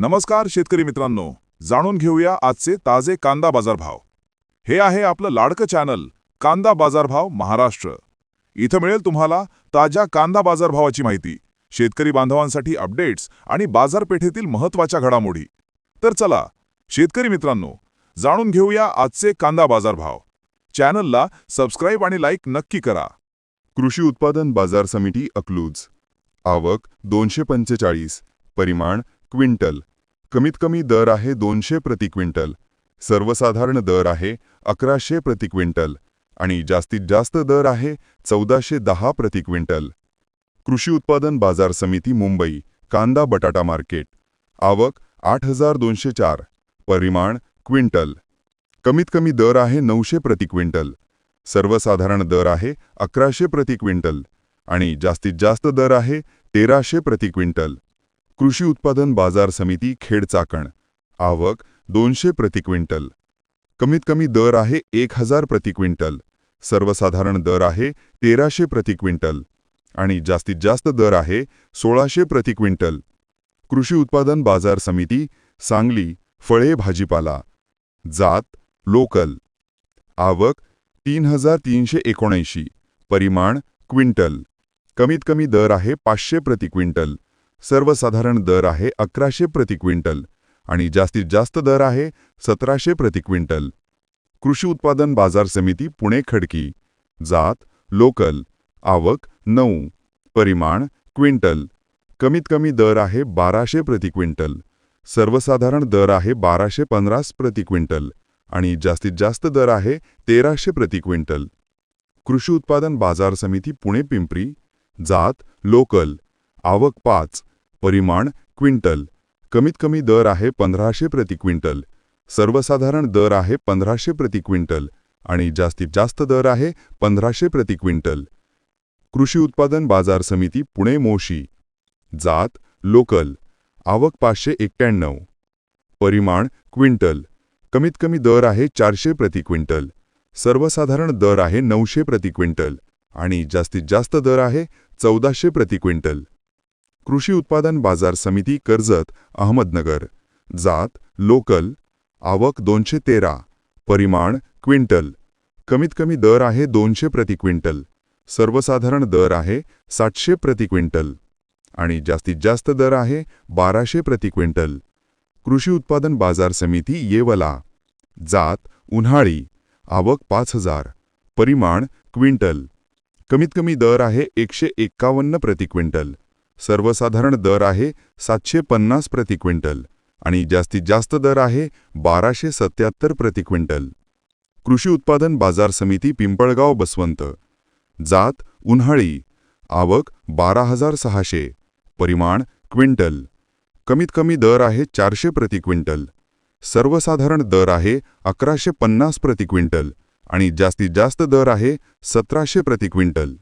नमस्कार शेतकरी मित्रांनो. जाणून घेऊया आजचे ताजे कांदा बाजारभाव. हे आहे आपलं लाडकं चॅनल कांदा बाजारभाव महाराष्ट्र. इथं मिळेल तुम्हाला ताज्या कांदा बाजारभावाची माहिती शेतकरी बांधवांसाठी अपडेट्स आणि बाजारपेठेतील महत्त्वाच्या घडामोडी. तर चला शेतकरी मित्रांनो जाणून घेऊया आजचे कांदा बाजारभाव. चॅनलला सबस्क्राईब आणि लाईक नक्की करा. कृषी उत्पादन बाजार समिती अकलूज. आवक दोनशे पंचेचाळीस. परिमाण क्विंटल. कमीत कमी दर आहे दोनशे प्रति क्विंटल. सर्वसाधारण दर आहे अकराशे प्रति क्विंटल. आणि जास्तीत जास्त दर आहे चौदाशे दहा प्रति क्विंटल. कृषी उत्पादन बाजार समिती मुंबई कांदा बटाटा मार्केट. आवक आठ हजार दोनशे चार. परिमाण क्विंटल. कमीत कमी दर आहे नऊशे प्रति क्विंटल. सर्वसाधारण दर आहे अकराशे प्रति क्विंटल. आणि जास्तीत जास्त दर आहे तेराशे प्रति क्विंटल. कृषी उत्पादन बाजार समिती खेड चाकण. आवक दोनशे प्रति क्विंटल. कमीत कमी दर आहे एक हजार प्रति क्विंटल. सर्वसाधारण दर आहे तेराशे प्रति क्विंटल. आणि जास्तीत जास्त दर आहे सोळाशे प्रति क्विंटल. कृषी उत्पादन बाजार समिती सांगली फळे भाजीपाला. जात लोकल. आवक तीन हजार तीनशे एकोणऐंशी. परिमाण क्विंटल. कमीत कमी दर आहे पाचशे प्रति क्विंटल. सर्वसाधारण दर आहे अकराशे प्रति क्विंटल आणि जास्तीत जास्त दर आहे सतराशे प्रति क्विंटल. कृषी उत्पादन बाजार समिती पुणे खडकी. जात लोकल. आवक नऊ. परिमाण क्विंटल. कमीत कमी दर आहे बाराशे प्रति क्विंटल. सर्वसाधारण दर आहे बाराशे पन्नास प्रति क्विंटल आणि जास्तीत जास्त दर आहे तेराशे प्रति क्विंटल. कृषी उत्पादन बाजार समिती पुणे पिंपरी. जात लोकल. आवक पाच. परिमाण क्विंटल. कमीत कमी दर आहे पंधराशे प्रति क्विंटल. सर्वसाधारण दर आहे पंधराशे प्रति क्विंटल आणि जास्तीत जास्त दर आहे पंधराशे प्रति क्विंटल. कृषी उत्पादन बाजार समिती पुणे मोशी. जात लोकल. आवक पाचशे एक्क्याण्णव. परिमाण क्विंटल. कमीत कमी दर आहे चारशे प्रति क्विंटल. सर्वसाधारण दर आहे नऊशे प्रति क्विंटल आणि जास्तीत जास्त दर आहे चौदाशे प्रति क्विंटल. कृषी उत्पादन बाजार समिती कर्जत अहमदनगर. जात लोकल आवक दोनशे तेरा परिमाण क्विंटल. कमीत कमी दर आहे दोनशे प्रति क्विंटल. सर्वसाधारण दर आहे सातशे प्रति क्विंटल. आणि जास्तीत जास्त दर आहे बाराशे प्रति क्विंटल. कृषी उत्पादन बाजार समिती येवला. जात उन्हाळी आवक पाच हजार परिमाण क्विंटल. कमीत कमी दर आहे एकशे एक्कावन्न प्रति क्विंटल. सर्वसाधारण दर आहे सातशे पन्नास प्रति क्विंटल आणि जास्तीत जास्त दर आहे बाराशे सत्याहत्तर प्रति क्विंटल. कृषी उत्पादन बाजार समिती पिंपळगाव बसवंत. जात उन्हाळी. आवक बारा हजार सहाशे परिमाण क्विंटल. कमीत कमी दर आहे चारशे प्रति क्विंटल. सर्वसाधारण दर आहे अकराशे पन्नास प्रति क्विंटल आणि जास्तीत जास्त दर आहे सतराशे प्रति क्विंटल.